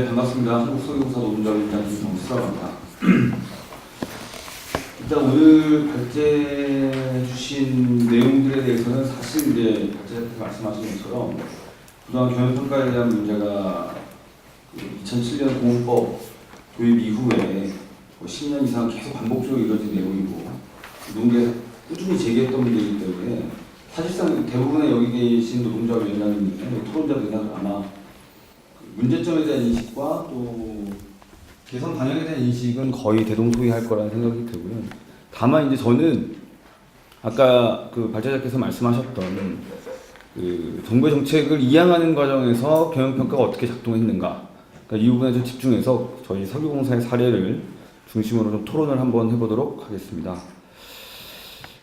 네, 반갑습니다. 한국소유공사 노동자위원장 김성수라고 합니다. 일단 오늘 발제 주신 내용들에 대해서는 사실 이제 발제자께서 말씀하신 것처럼 그동안 경영평가에 대한 문제가 그 2007년 공원법 도입 이후에 뭐 10년 이상 계속 반복적으로 이루어진 내용이고 농계 꾸준히 제기했던 문제이기 때문에 사실상 대부분의 여기 계신 노동자 위원장님들, 토론자들은 아마 그 문제점에 대한 인식과 또 개선 방향에 대한 인식은 거의 대동소이할 거라는 생각이 들고요. 다만 이제 저는 아까 그 발제자께서 말씀하셨던 그 정부의 정책을 이양하는 과정에서 경영평가가 어떻게 작동했는가 그러니까 이 부분에 좀 집중해서 저희 석유공사의 사례를 중심으로 좀 토론을 한번 해보도록 하겠습니다.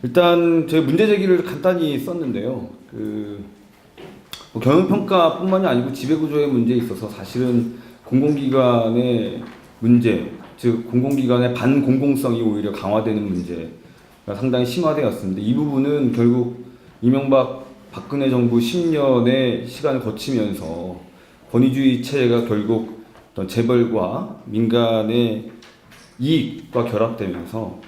일단 제 문제 제기를 간단히 썼는데요. 그 뭐 경영평가뿐만이 아니고 지배구조의 문제에 있어서 사실은 공공기관의 문제, 즉 공공기관의 반공공성이 오히려 강화되는 문제가 상당히 심화되었습니다. 이 부분은 결국 이명박 박근혜 정부 10년의 시간을 거치면서 권위주의 체제가 결국 어떤 재벌과 민간의 이익과 결합되면서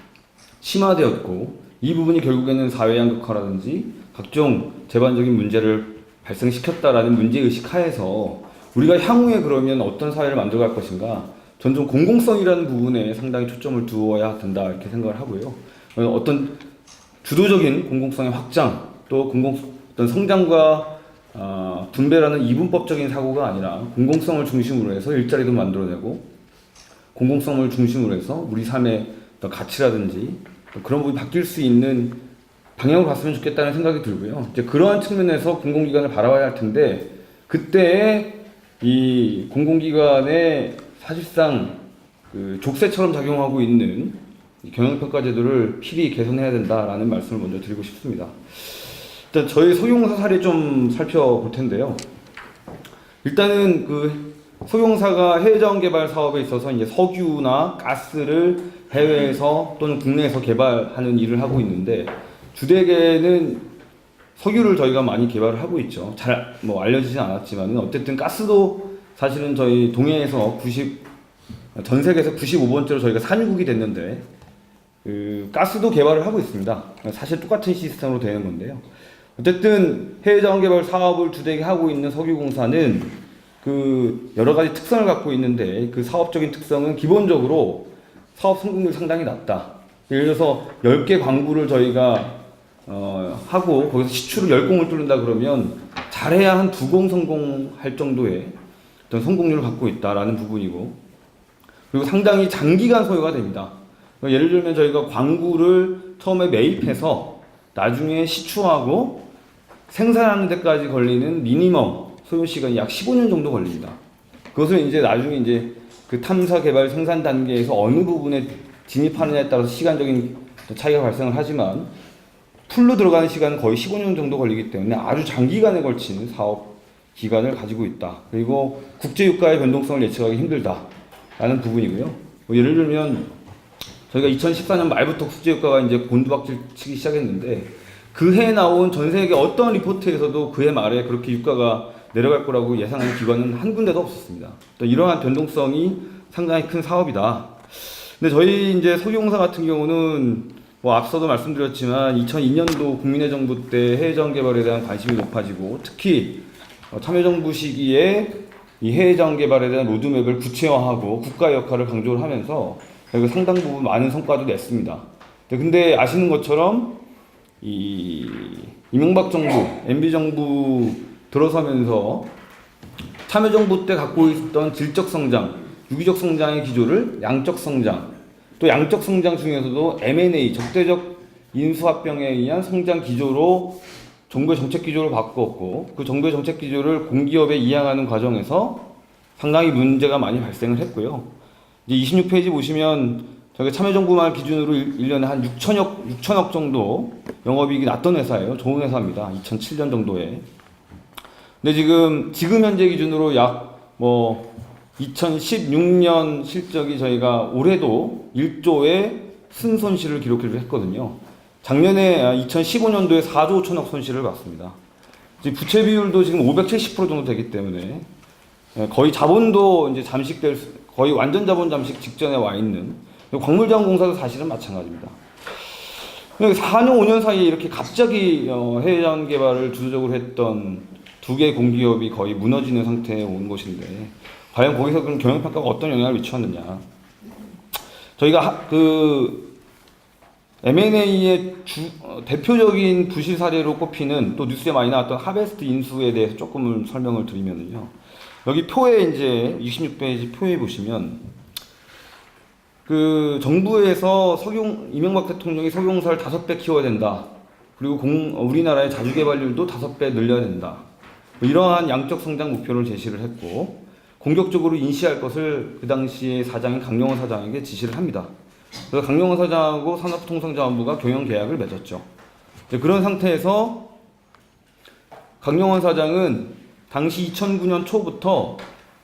심화되었고 이 부분이 결국에는 사회 양극화라든지 각종 재반적인 문제를 발생시켰다라는 문제의식 하에서 우리가 향후에 그러면 어떤 사회를 만들어갈 것인가 전 좀 공공성이라는 부분에 상당히 초점을 두어야 된다 이렇게 생각을 하고요. 어, 어떤 주도적인 공공성의 확장 또 공공 어떤 성장과 아, 분배라는 이분법적인 사고가 아니라 공공성을 중심으로 해서 일자리도 만들어내고 공공성을 중심으로 해서 우리 삶의 가치라든지 그런 부분이 바뀔 수 있는 방향으로 갔으면 좋겠다는 생각이 들고요. 이제 그러한 측면에서 공공기관을 바라봐야 할 텐데 그때 이 공공기관의 사실상 그 족쇄처럼 작용하고 있는 이 경영평가 제도를 필히 개선해야 된다라는 말씀을 먼저 드리고 싶습니다. 일단 저희 소유공사 사례 좀 살펴볼 텐데요. 일단은 그 소유공사가 해외 자원 개발 사업에 있어서 이제 석유나 가스를 해외에서 또는 국내에서 개발하는 일을 하고 있는데 주되게는 석유를 저희가 많이 개발을 하고 있죠. 잘 뭐 알려지진 않았지만은 어쨌든 가스도 사실은 저희 동해에서 90, 전 세계에서 95번째로 저희가 산유국이 됐는데 그 가스도 개발을 하고 있습니다. 사실 똑같은 시스템으로 되는 건데요. 어쨌든 해외 자원 개발 사업을 주되게 하고 있는 석유공사는 그 여러 가지 특성을 갖고 있는데 그 사업적인 특성은 기본적으로 사업 성공률 상당히 낮다. 예를 들어서 10개 광구를 저희가 어, 하고 거기서 시추를 10공을 뚫는다 그러면 잘해야 한 두 공 성공할 정도의 어떤 성공률을 갖고 있다라는 부분이고 그리고 상당히 장기간 소요가 됩니다. 예를 들면 저희가 광구를 처음에 매입해서 나중에 시추하고 생산하는 데까지 걸리는 미니멈 소요 시간이 약 15년 정도 걸립니다. 그것을 이제 나중에 이제 그 탐사 개발 생산 단계에서 어느 부분에 진입하느냐에 따라서 시간적인 차이가 발생을 하지만 풀로 들어가는 시간은 거의 15년 정도 걸리기 때문에 아주 장기간에 걸친 사업 기간을 가지고 있다. 그리고 국제 유가의 변동성을 예측하기 힘들다라는 부분이고요. 뭐 예를 들면 저희가 2014년 말부터 국제 유가가 이제 곤두박질 치기 시작했는데 그해 나온 전 세계 어떤 리포트에서도 그해 말에 그렇게 유가가 내려갈 거라고 예상하는 기관은 한 군데도 없었습니다. 또 이러한 변동성이 상당히 큰 사업이다. 근데 저희 이제 소유공사 같은 경우는 뭐 앞서도 말씀드렸지만 2002년도 국민의 정부 때 해외자원 개발에 대한 관심이 높아지고 특히 어, 참여정부 시기에 이 해외자원 개발에 대한 로드맵을 구체화하고 국가 역할을 강조를 하면서 저희가 상당 부분 많은 성과도 냈습니다. 근데 아시는 것처럼 이 이명박 정부, MB 정부 들어서면서 참여정부 때 갖고 있던 질적 성장, 유기적 성장의 기조를 양적 성장, 또 양적 성장 중에서도 M&A 적대적 인수합병에 의한 성장 기조로 정부의 정책 기조를 바꿨고 그 정부의 정책 기조를 공기업에 이양하는 과정에서 상당히 문제가 많이 발생을 했고요. 이제 26페이지 보시면 저희가 참여정부만 기준으로 1년에 한 6천억 6천억 정도 영업이익이 났던 회사예요. 좋은 회사입니다. 2007년 정도에. 근데 지금 지금 현재 기준으로 약 뭐 2016년 실적이 저희가 올해도 1조의 순손실을 기록을 했거든요. 작년에 2015년도에 4조 5천억 손실을 봤습니다. 부채 비율도 지금 570% 정도 되기 때문에 예, 거의 자본도 이제 잠식될 수- 거의 완전 자본 잠식 직전에 와 있는 광물자원공사도 사실은 마찬가지입니다. 4년 5년 사이에 이렇게 갑자기 어, 해외 자원 개발을 주도적으로 했던 두 개의 공기업이 거의 무너지는 상태에 온 것인데 과연 거기서 그럼 경영평가가 어떤 영향을 미쳤느냐? 저희가 하- 그 M&A의 주, 어, 대표적인 부실 사례로 꼽히는 또 뉴스에 많이 나왔던 하베스트 인수에 대해서 조금 설명을 드리면요. 여기 표에 이제 26페이지 표에 보시면 그 정부에서 석용 이명박 대통령이 석용사를 다섯 배 키워야 된다. 그리고 공, 우리나라의 자주 개발률도 다섯 배 늘려야 된다. 뭐 이러한 양적 성장 목표를 제시를 했고 공격적으로 인시할 것을 그 당시에 사장인 강영원 사장에게 지시를 합니다. 그래서 강영원 사장하고 산업통상자원부가 경영 계약을 맺었죠. 그런 상태에서 강영원 사장은 당시 2009년 초부터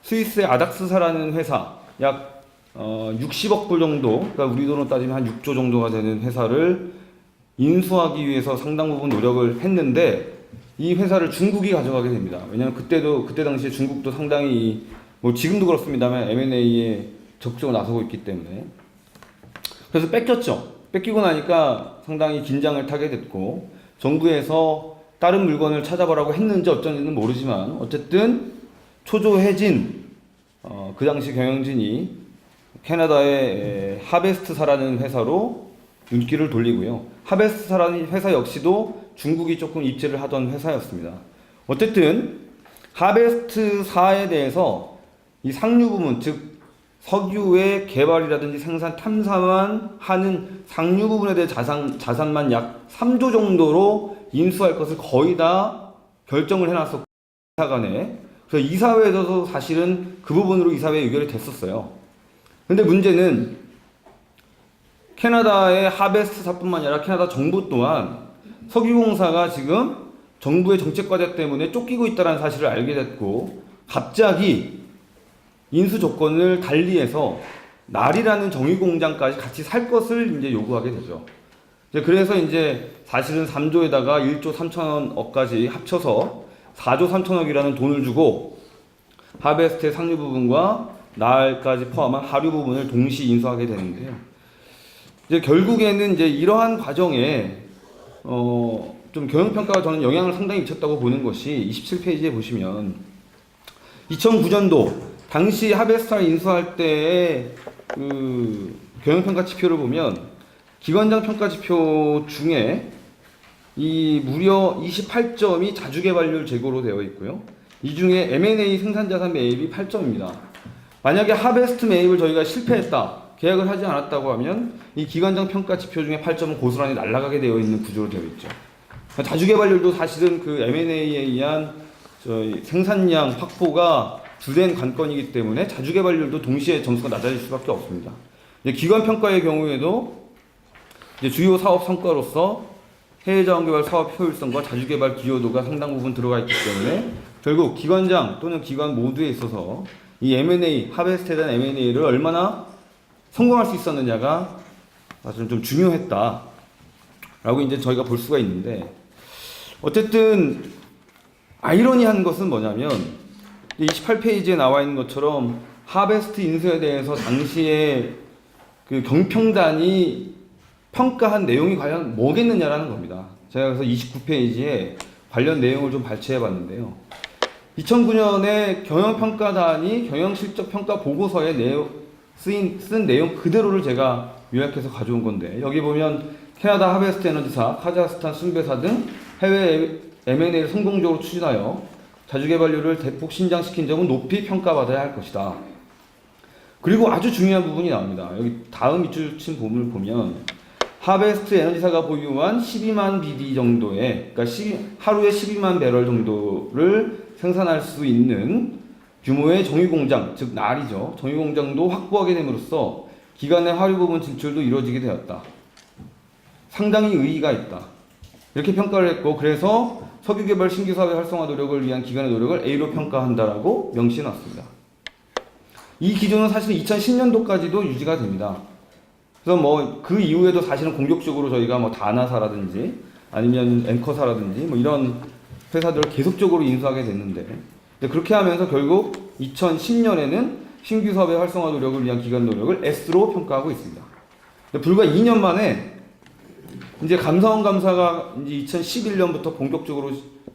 스위스의 아닥스사라는 회사 약 어, 60억 불 정도, 그러니까 우리 돈으로 따지면 한 6조 정도가 되는 회사를 인수하기 위해서 상당 부분 노력을 했는데 이 회사를 중국이 가져가게 됩니다. 왜냐하면 그때도 그때 당시에 중국도 상당히 뭐 지금도 그렇습니다만 M&A에 적극적으로 나서고 있기 때문에 그래서 뺏겼죠. 뺏기고 나니까 상당히 긴장을 타게 됐고 정부에서 다른 물건을 찾아보라고 했는지 어쩐지는 모르지만 어쨌든 초조해진 어, 그 당시 경영진이 캐나다의 에, 하베스트사라는 회사로 눈길을 돌리고요. 하베스트사라는 회사 역시도 중국이 조금 입지를 하던 회사였습니다. 어쨌든 하베스트사에 대해서 이 상류 부문 즉 석유의 개발이라든지 생산 탐사만 하는 상류 부분에 대해 자산 자산만 약 3조 정도로 인수할 것을 거의 다 결정을 해놨었고 이사간에 그래서 이사회에서도 사실은 그 부분으로 이사회 의결이 됐었어요. 근데 문제는 캐나다의 하베스트사뿐만 아니라 캐나다 정부 또한 석유공사가 지금 정부의 정책 과제 때문에 쫓기고 있다는 사실을 알게 됐고 갑자기 인수 조건을 달리해서 날이라는 정유공장까지 같이 살 것을 이제 요구하게 되죠. 이제 그래서 이제 사실은 3조에다가 1조 3천억까지 합쳐서 4조 3천억이라는 돈을 주고 하베스트의 상류 부분과 날까지 포함한 하류 부분을 동시 인수하게 되는데요. 이제 결국에는 이제 이러한 과정에 어, 좀 경영평가가 저는 영향을 상당히 미쳤다고 보는 것이 27페이지에 보시면 2009년도 당시 하베스타를 인수할 때의 그 경영평가 지표를 보면 기관장 평가 지표 중에 이 무려 28점이 자주개발률 재고로 되어 있고요. 이 중에 M&A 생산자산 매입이 8점입니다. 만약에 하베스트 매입을 저희가 실패했다, 계약을 하지 않았다고 하면 이 기관장 평가 지표 중에 8점은 고스란히 날아가게 되어 있는 구조로 되어 있죠. 자주개발률도 사실은 그 M&A에 의한 저희 생산량 확보가 주된 관건이기 때문에 자주 개발률도 동시에 점수가 낮아질 수밖에 없습니다. 기관 평가의 경우에도 주요 사업 성과로서 해외 자원개발 사업 효율성과 자주개발 기여도가 상당 부분 들어가 있기 때문에 결국 기관장 또는 기관 모두에 있어서 이 M&A 하베스트에 대한 M&A를 얼마나 성공할 수 있었느냐가 사실은 좀 중요했다 라고 이제 저희가 볼 수가 있는데 어쨌든 아이러니한 것은 뭐냐면 28페이지에 나와 있는 것처럼 하베스트 인수에 대해서 당시에 그 경평단이 평가한 내용이 과연 뭐겠느냐라는 겁니다. 제가 그래서 29페이지에 관련 내용을 좀 발췌해 봤는데요. 2009년에 경영평가단이 경영실적평가 보고서에 내용, 쓰인, 쓴 내용 그대로를 제가 요약해서 가져온 건데, 여기 보면 캐나다 하베스트 에너지사, 카자흐스탄 순배사 등 해외 M&A를 성공적으로 추진하여 자주개발률을 대폭 신장시킨 점은 높이 평가받아야 할 것이다. 그리고 아주 중요한 부분이 나옵니다. 여기 다음 밑줄 친 부분을 보면 하베스트 에너지사가 보유한 12만 BD 정도의 그러니까 12, 하루에 12만 배럴 정도를 생산할 수 있는 규모의 정유공장 즉 날이죠. 정유공장도 확보하게 됨으로써 기간의 하류 부분 진출도 이루어지게 되었다. 상당히 의의가 있다. 이렇게 평가를 했고 그래서 석유개발 신규 사업의 활성화 노력을 위한 기관의 노력을 A로 평가한다라고 명시해 놨습니다. 이 기준은 사실 2010년도까지도 유지가 됩니다. 그래서 뭐 그 이후에도 사실은 공격적으로 저희가 뭐 다나사라든지 아니면 앵커사라든지 뭐 이런 회사들을 계속적으로 인수하게 됐는데 그렇게 하면서 결국 2010년에는 신규 사업의 활성화 노력을 위한 기간 노력을 S로 평가하고 있습니다. 불과 2년 만에 이제 감사원 감사가 이제 2011년부터 본격적으로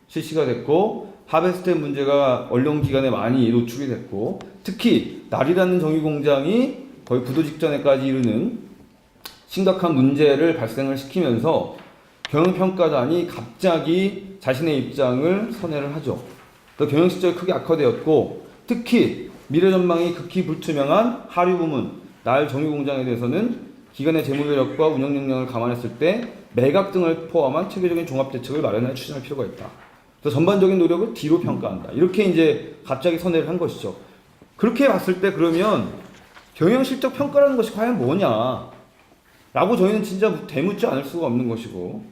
실시가 됐고 하베스텐 문제가 언론 기관에 많이 노출이 됐고 특히 날이라는 정유 공장이 거의 부도 직전에까지 이르는 심각한 문제를 발생을 시키면서 경영평가단이 갑자기 자신의 입장을 선회를 하죠. 또 경영 실적이 크게 악화되었고 특히 미래 전망이 극히 불투명한 하류 부문 날 정유 공장에 대해서는 기관의 재무 효력과 운영 역량을 감안했을 때 매각 등을 포함한 체계적인 종합 대책을 마련해 추진할 필요가 있다. 그래서 전반적인 노력을 D로 평가한다. 이렇게 이제 갑자기 선회를 한 것이죠. 그렇게 봤을 때 그러면 경영 실적 평가라는 것이 과연 뭐냐? 라고 저희는 진짜 대묻지 않을 수가 없는 것이고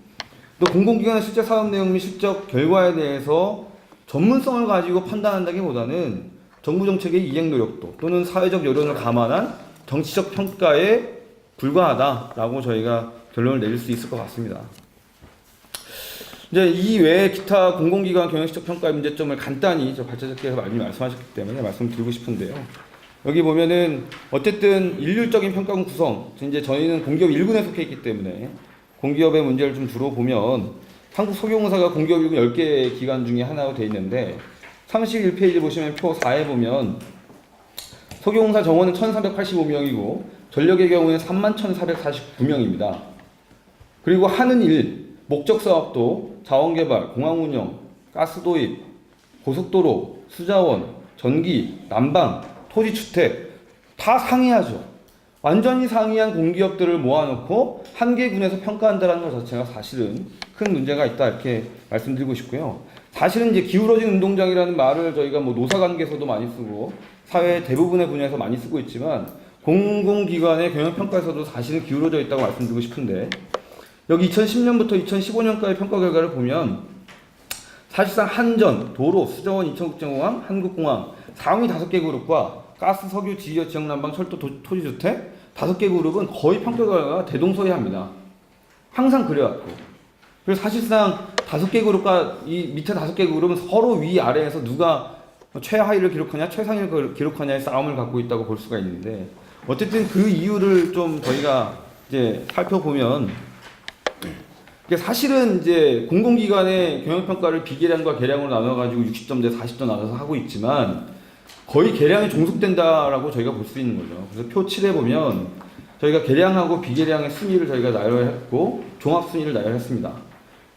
또 공공기관의 실제 사업 내용 및 실적 결과에 대해서 전문성을 가지고 판단한다기보다는 정부 정책의 이행 노력도 또는 사회적 여론을 감안한 정치적 평가에 불과하다라고 저희가 결론을 내릴 수 있을 것 같습니다. 이제 이 외에 기타 공공기관 경영실적 평가의 문제점을 간단히 저 발제자께서 많이 말씀하셨기 때문에 말씀드리고 싶은데요. 여기 보면은 어쨌든 일률적인 평가군 구성, 이제 저희는 공기업 1군에 속해 있기 때문에 공기업의 문제를 좀 주로 보면 한국 석유공사가 공기업 1군 10개 기관 중에 하나로 돼 있는데 31페이지 보시면 표 4에 보면 석유공사 정원은 1,385명이고 전력의 경우에는 31,449명입니다. 그리고 하는 일, 목적 사업도 자원개발, 공항운영, 가스도입, 고속도로, 수자원, 전기, 난방, 토지주택 다 상이하죠. 완전히 상이한 공기업들을 모아놓고 한 개 군에서 평가한다는 것 자체가 사실은 큰 문제가 있다 이렇게 말씀드리고 싶고요. 사실은 이제 기울어진 운동장이라는 말을 저희가 뭐 노사관계에서도 많이 쓰고 사회 대부분의 분야에서 많이 쓰고 있지만 공공기관의 경영평가에서도 사실은 기울어져 있다고 말씀드리고 싶은데 여기 2010년부터 2015년까지 평가 결과를 보면 사실상 한전, 도로, 수자원, 인천국제공항, 한국공항 상위 5개 그룹과 가스, 석유, 지역, 지역 난방, 철도, 도, 토지주택 5개 그룹은 거의 평가 결과가 대동소이합니다. 항상 그래왔고 그래서 사실상 5개 그룹과 이 밑에 5개 그룹은 서로 위 아래에서 누가 최하위를 기록하냐 최상위를 기록하냐의 싸움을 갖고 있다고 볼 수가 있는데 어쨌든 그 이유를 좀 저희가 이제 살펴보면 사실은 이제 공공기관의 경영평가를 비계량과 계량으로 나눠가지고 60점 대 40점 나눠서 하고 있지만 거의 계량이 종속된다라고 저희가 볼 수 있는 거죠. 그래서 표 7에 보면 저희가 계량하고 비계량의 순위를 저희가 나열했고 종합 순위를 나열했습니다.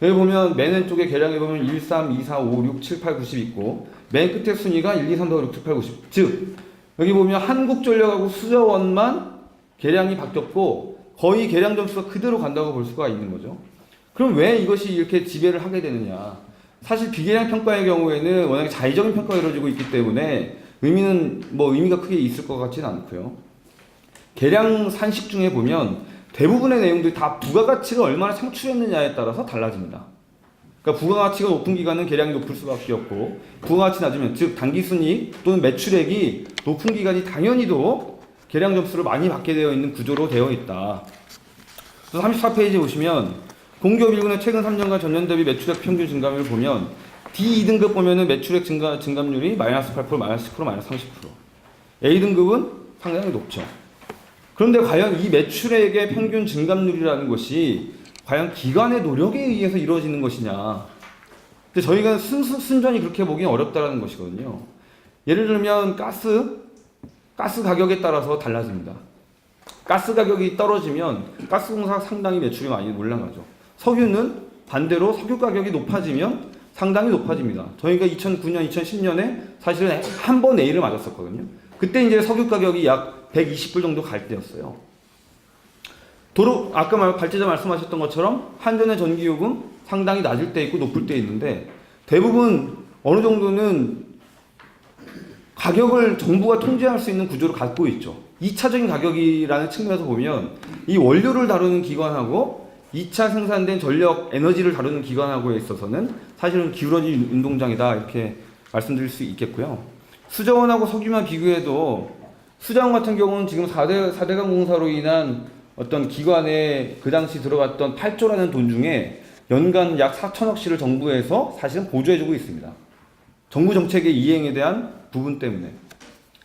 여기 보면 맨 왼쪽에 계량해 보면 1, 3, 2, 4, 5, 6, 7, 8, 90 있고 맨 끝에 순위가 1, 2, 3, 4, 5, 6, 7, 8, 90. 즉 여기 보면 한국전력하고 수자원만 계량이 바뀌었고 거의 계량 점수가 그대로 간다고 볼 수가 있는 거죠. 그럼 왜 이것이 이렇게 지배를 하게 되느냐? 사실 비계량 평가의 경우에는 워낙에 자의적인 평가가 이루어지고 있기 때문에 의미는 뭐 의미가 크게 있을 것 같지는 않고요. 계량 산식 중에 보면 대부분의 내용들이 다 부가가치가 얼마나 창출했느냐에 따라서 달라집니다. 그러니까 부가가치가 높은 기간은 계량이 높을 수밖에 없고 부가가치 낮으면 즉 당기순이익 또는 매출액이 높은 기간이 당연히도 계량 점수를 많이 받게 되어 있는 구조로 되어 있다. 그래서 34페이지 보시면 공기업 1군의 최근 3년간 전년 대비 매출액 평균 증가율을 보면 D2등급 보면은 매출액 증가, 증감률이 마이너스 8%, 마이너스 10%, 마이너스 30%. A등급은 상당히 높죠. 그런데 과연 이 매출액의 평균 증감률이라는 것이 과연 기관의 노력에 의해서 이루어지는 것이냐. 근데 저희가 순, 순, 순전히 그렇게 보기는 어렵다라는 것이거든요. 예를 들면 가스, 가스 가격에 따라서 달라집니다. 가스 가격이 떨어지면 가스공사 상당히 매출이 많이 올라가죠. 석유는 반대로 석유 가격이 높아지면 상당히 높아집니다. 저희가 2009년, 2010년에 사실은 한 번 A를 맞았었거든요. 그때 이제 석유 가격이 약 120불 정도 갈 때였어요. 도로 아까 말 발제자 말씀하셨던 것처럼 한전의 전기요금 상당히 낮을 때 있고 높을 때 있는데 대부분 어느 정도는 가격을 정부가 통제할 수 있는 구조를 갖고 있죠. 2차적인 가격이라는 측면에서 보면 이 원료를 다루는 기관하고 2차 생산된 전력 에너지를 다루는 기관하고에 있어서는 사실은 기울어진 운동장이다 이렇게 말씀드릴 수 있겠고요. 수자원하고 석유만 비교해도 수자원 같은 경우는 지금 4대, 4대강 공사로 인한 어떤 기관에 그 당시 들어갔던 8조라는 돈 중에 연간 약 4천억씩을 정부에서 사실은 보조해주고 있습니다. 정부 정책의 이행에 대한 부분 때문에.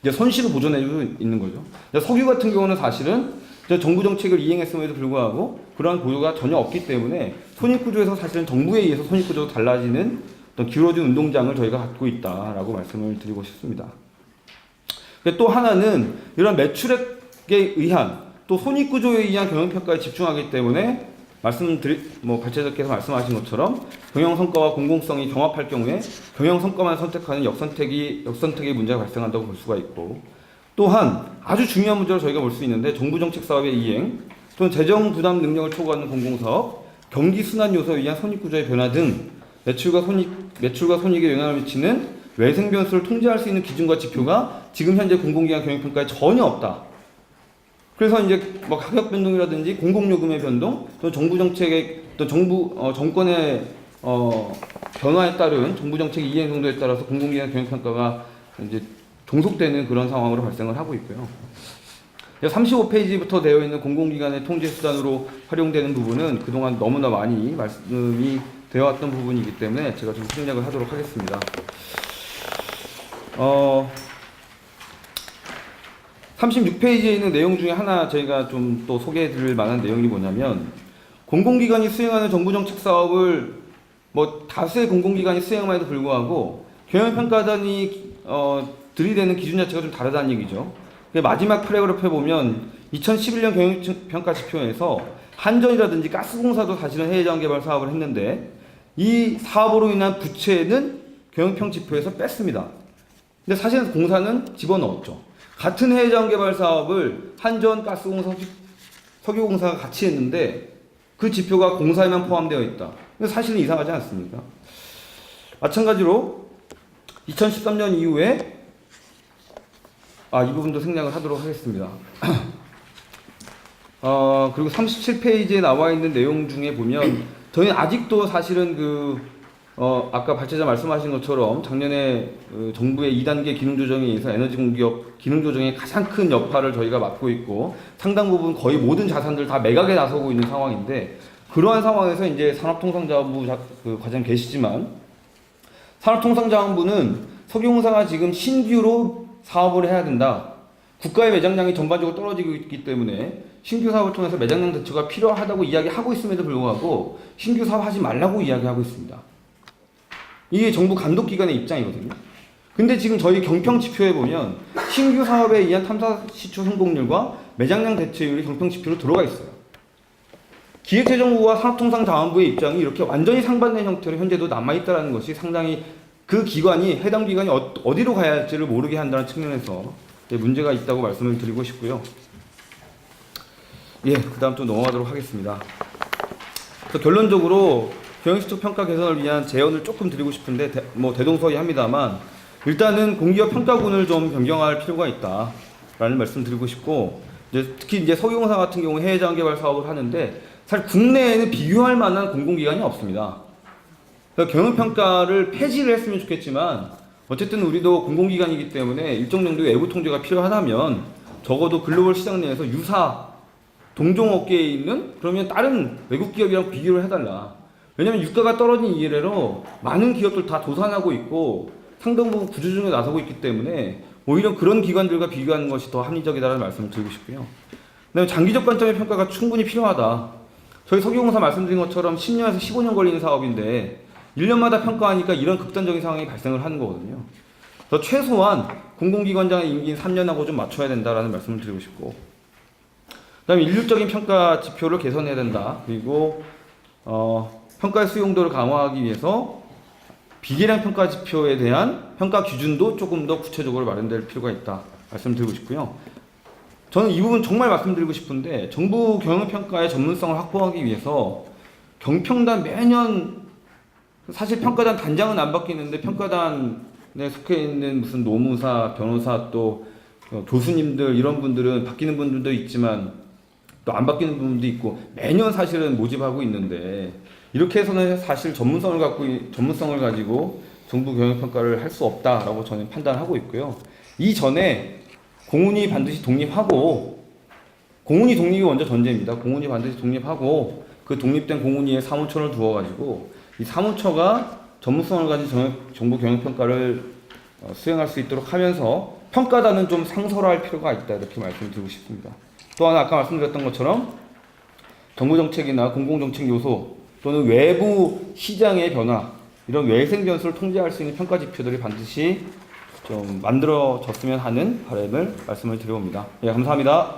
이제 손실을 보존해주고 있는 거죠. 석유 같은 경우는 사실은 정부 정책을 이행했음에도 불구하고 그러한 보조가 전혀 없기 때문에 손익구조에서 사실은 정부에 의해서 손익구조가 달라지는 어떤 기울어진 운동장을 저희가 갖고 있다라고 말씀을 드리고 싶습니다. 또 하나는 이런 매출액에 의한 또 손익구조에 의한 경영평가에 집중하기 때문에 말씀드리 뭐 발제자께서 말씀하신 것처럼 경영 성과와 공공성이 경합할 경우에 경영 성과만 선택하는 역선택이 역선택의 문제가 발생한다고 볼 수가 있고 또한 아주 중요한 문제로 저희가 볼 수 있는데 정부 정책 사업의 이행 또는 재정 부담 능력을 초과하는 공공사업 경기 순환 요소에 의한 손익 구조의 변화 등 매출과 손익 매출과 손익에 영향을 미치는 외생 변수를 통제할 수 있는 기준과 지표가 지금 현재 공공기관 경영평가에 전혀 없다. 그래서 이제 뭐 가격 변동이라든지 공공요금의 변동, 또 정부 정책의 또 정부 어, 정권의 어, 변화에 따른 정부 정책 이행 정도에 따라서 공공기관 경영 평가가 이제 종속되는 그런 상황으로 발생을 하고 있고요. 35페이지부터 되어 있는 공공기관의 통제 수단으로 활용되는 부분은 그동안 너무나 많이 말씀이 되어 왔던 부분이기 때문에 제가 좀 생략을 하도록 하겠습니다. 어, 36페이지에 있는 내용 중에 하나 저희가 좀 또 소개해 드릴 만한 내용이 뭐냐면 공공기관이 수행하는 정부 정책 사업을 뭐 다수의 공공기관이 수행함에도 불구하고 경영평가단이 어, 들이대는 기준 자체가 좀 다르다는 얘기죠. 그 마지막 패러그래프에 보면 2011년 경영평가 지표에서 한전이라든지 가스공사도 사실은 해외장 개발 사업을 했는데 이 사업으로 인한 부채는 경영평 지표에서 뺐습니다. 근데 사실은 공사는 집어넣었죠. 같은 해외장 개발 사업을 한전, 가스공사, 석유공사가 같이 했는데 그 지표가 공사에만 포함되어 있다. 사실은 이상하지 않습니까? 마찬가지로 2013년 이후에 아, 이 부분도 생략을 하도록 하겠습니다. 어, 그리고 37페이지에 나와 있는 내용 중에 보면 저희는 아직도 사실은 그 어, 아까 발제자 말씀하신 것처럼 작년에 그 정부의 2단계 기능 조정에 의해서 에너지 공기업 기능 조정의 가장 큰 여파를 저희가 맡고 있고 상당 부분 거의 모든 자산들 다 매각에 나서고 있는 상황인데 그러한 상황에서 이제 산업통상자원부 자- 그 과장 계시지만 산업통상자원부는 석유공사가 지금 신규로 사업을 해야 된다. 국가의 매장량이 전반적으로 떨어지고 있기 때문에 신규 사업을 통해서 매장량 대처가 필요하다고 이야기하고 있음에도 불구하고 신규 사업 하지 말라고 이야기하고 있습니다. 이게 정부 감독 기관의 입장이거든요. 근데 지금 저희 경평 지표에 보면 신규 사업에 의한 탐사 시초 성공률과 매장량 대체율이 경평 지표로 들어가 있어요. 기획재정부와 산업통상자원부의 입장이 이렇게 완전히 상반된 형태로 현재도 남아있다는 것이 상당히 그 기관이 해당 기관이 어, 어디로 가야 할지를 모르게 한다는 측면에서 네, 문제가 있다고 말씀을 드리고 싶고요. 예, 그 다음 또 넘어가도록 하겠습니다. 결론적으로 경영시청 평가 개선을 위한 제언을 조금 드리고 싶은데 대, 뭐 대동소이합니다만 일단은 공기업 평가군을 좀 변경할 필요가 있다라는 말씀 드리고 싶고 이제 특히 이제 석유공사 같은 경우 해외 자원 개발 사업을 하는데 사실 국내에는 비교할 만한 공공기관이 없습니다. 경영평가를 폐지를 했으면 좋겠지만 어쨌든 우리도 공공기관이기 때문에 일정 정도 외부 통제가 필요하다면 적어도 글로벌 시장 내에서 유사 동종업계에 있는 그러면 다른 외국 기업이랑 비교를 해달라. 왜냐하면 유가가 떨어진 이래로 많은 기업들 다 도산하고 있고 상당 부분 구조조정에 나서고 있기 때문에 오히려 그런 기관들과 비교하는 것이 더 합리적이다라는 말씀을 드리고 싶고요. 그다음에 장기적 관점의 평가가 충분히 필요하다. 저희 석유공사 말씀드린 것처럼 10년에서 15년 걸리는 사업인데 1년마다 평가하니까 이런 극단적인 상황이 발생을 하는 거거든요. 그래서 최소한 공공기관장의 임기인 3년하고 좀 맞춰야 된다라는 말씀을 드리고 싶고 그다음에 인류적인 평가 지표를 개선해야 된다. 그리고 어, 평가 수용도를 강화하기 위해서 비계량 평가 지표에 대한 평가 기준도 조금 더 구체적으로 마련될 필요가 있다. 말씀드리고 싶고요. 저는 이 부분 정말 말씀드리고 싶은데 정부 경영평가의 전문성을 확보하기 위해서 경평단 매년 사실 평가단 단장은 안 바뀌는데 평가단에 속해 있는 무슨 노무사, 변호사 또 어, 교수님들 이런 분들은 바뀌는 분들도 있지만 또 안 바뀌는 부분도 있고 매년 사실은 모집하고 있는데 이렇게 해서는 사실 전문성을 갖고 이- 전문성을 가지고 정부 경영 평가를 할 수 없다라고 저는 판단하고 있고요. 이 전에 공운이 반드시 독립하고 공운이 독립이 먼저 전제입니다. 공운이 반드시 독립하고 그 독립된 공운위에 사무처를 두어 가지고 이 사무처가 전문성을 가진 정- 정부 경영 평가를 어, 수행할 수 있도록 하면서 평가단은 좀 상설화할 필요가 있다 이렇게 말씀드리고 싶습니다. 또한 아까 말씀드렸던 것처럼 정부 정책이나 공공 정책 요소 또는 외부 시장의 변화 이런 외생 변수를 통제할 수 있는 평가 지표들이 반드시 좀 만들어졌으면 하는 바람을 말씀을 드려봅니다. 예, 감사합니다.